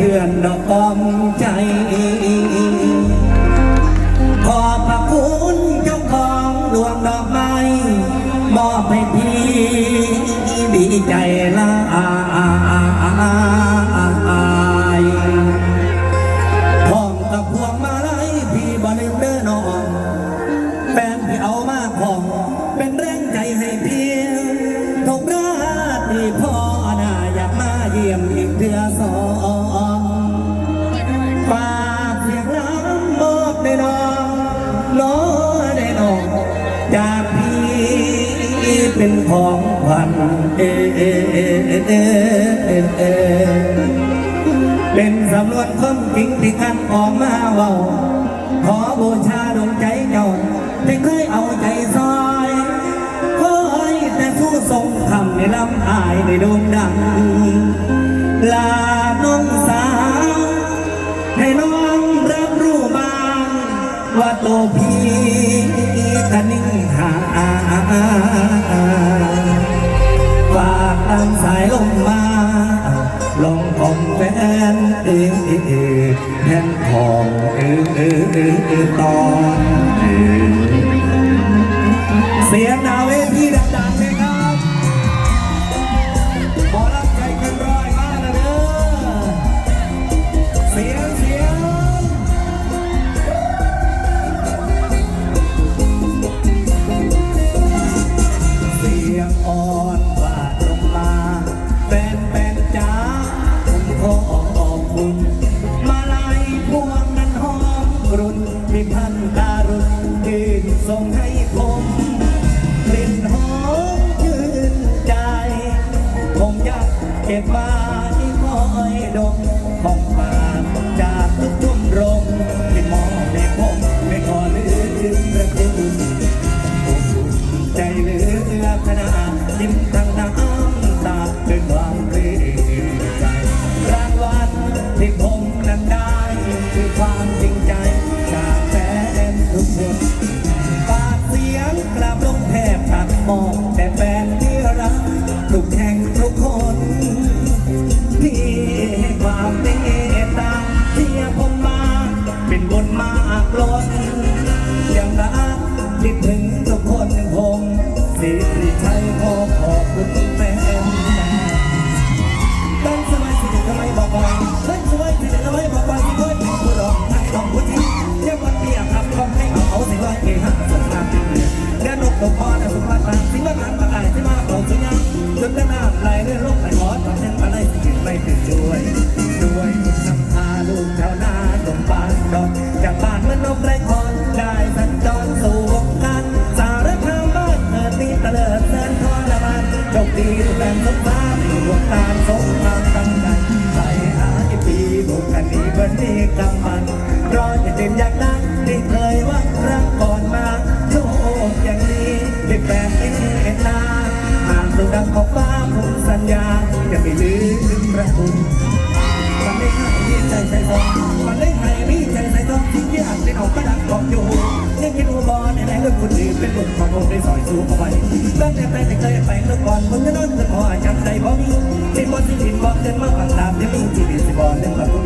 พื่อนดอกกอมใจ ขอบพระคุณเจ้าของดวงดอกไม้ มอบให้พี่ดีใจ เป็นของขวัญเอเอเอเอเอเอเป็นสำนวนความจริงที่กันออกมาเว่าขอบูชาดวงใจเจ้าที่เคยเอาใจซอยคยแต่สู้ทรงคำในลำอายในโด่งดัง ลาน้องสาวให้น้องรับรู้บ้างว่าตัวพี่ ผมกลิ่นหอมชื่นใจ ผมอยากเก็บไว้คอยดม งไม่ถึงช่วยช่วยคุณนำพาลูกชาวนาตกปานดอกจากบ้านมันนกไรคอนได้สัญจรสู่วงการสารคามบ้านเกิดนี้ตะเลิดแสนทอรมานโชคดีทุกแรงสงสารดวงตาสงครามตั้งใจใส่หาอีปีบุกกันดีเบิร์นี่กำมันรอจะเด่นอยากดังที่เคยว่ารักก่อนมาโชคอย่างนี้ที่แปลกเอ็นนาหางสุดดังของฟ้า ผมสัญญาจะไม่ลืมพระคุณมันไม่ให้มีใจใส่ทองมันไม่ให้มีใจใส่ทองที่ยากเป็นออกกระดังขอกอยู่ยังคิดว่าบอลในแรงเลือกคนอื่นเป็นบุญของผมได้สอยสู้เอาไว้ตั้งแต่แต่เคยไปเมื่อก่อนมึงจะนอนจะพอจำใจบ่มีที่บอลที่ผิดบอลเดินมาฝังตามยังมีชีวิตสิบอลเรื่องแบ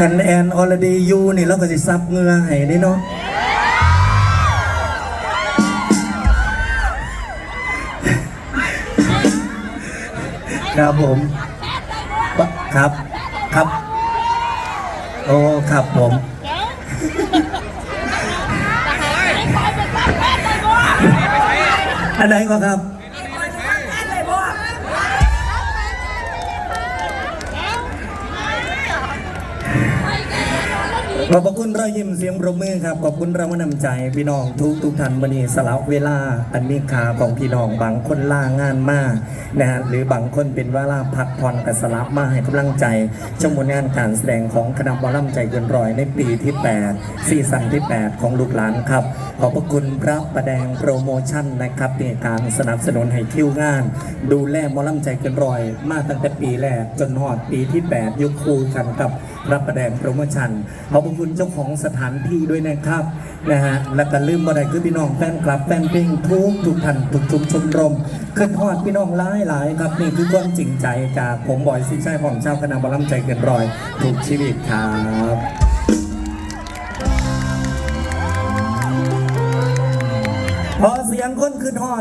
กันแอนออลดียูนี่เราก็สิซับเงือให้นี่เนาะครับผม ครับ ครับ โอ้ ครับผมอันไหนก็ครับ ขอบคุณรอยยิ้มเสียงปรบมือครับ ขอบคุณรางวัลนำใจพี่น้องทุกทุกท่านวันนี้สละเวลาอันมีค่าของพี่น้องบางคนลางานมากนะฮะหรือบางคนเป็นเวลาพักผ่อนกับสลับมาให้กำลังใจชมผลงานการแสดงของคณะบอลล่ำใจเกินร้อยในปีที่8ซีซั่นที่ 8 ของลูกหลานครับ ขอบพระคุณพระประแดงโปรโมชั่นนะครับในการสนับสนุนให้คิวงาน ดูแลมอลล่ำใจเกินร้อย มาตั้งแต่ปีแรกจนหอดปีที่ 8 ยุคคูกันกับ พระประแดงโปรโมชั่นขอบพระคุณเจ้าของสถานที่ด้วยนะครับนะฮะและก็ลืมบ่ได้คือพี่น้องแฟนคลับแฟนเพลงทุกทุกท่านทุกทุกชมรมขึ้นทอดพี่น้องหลายหลายครับนี่คือความจริงใจจากผมบอยซิชัยของเจ้าคณะบอลล่ำใจเกินรอยทุกชีวิตครับพอเสียงคนขึ้นทอด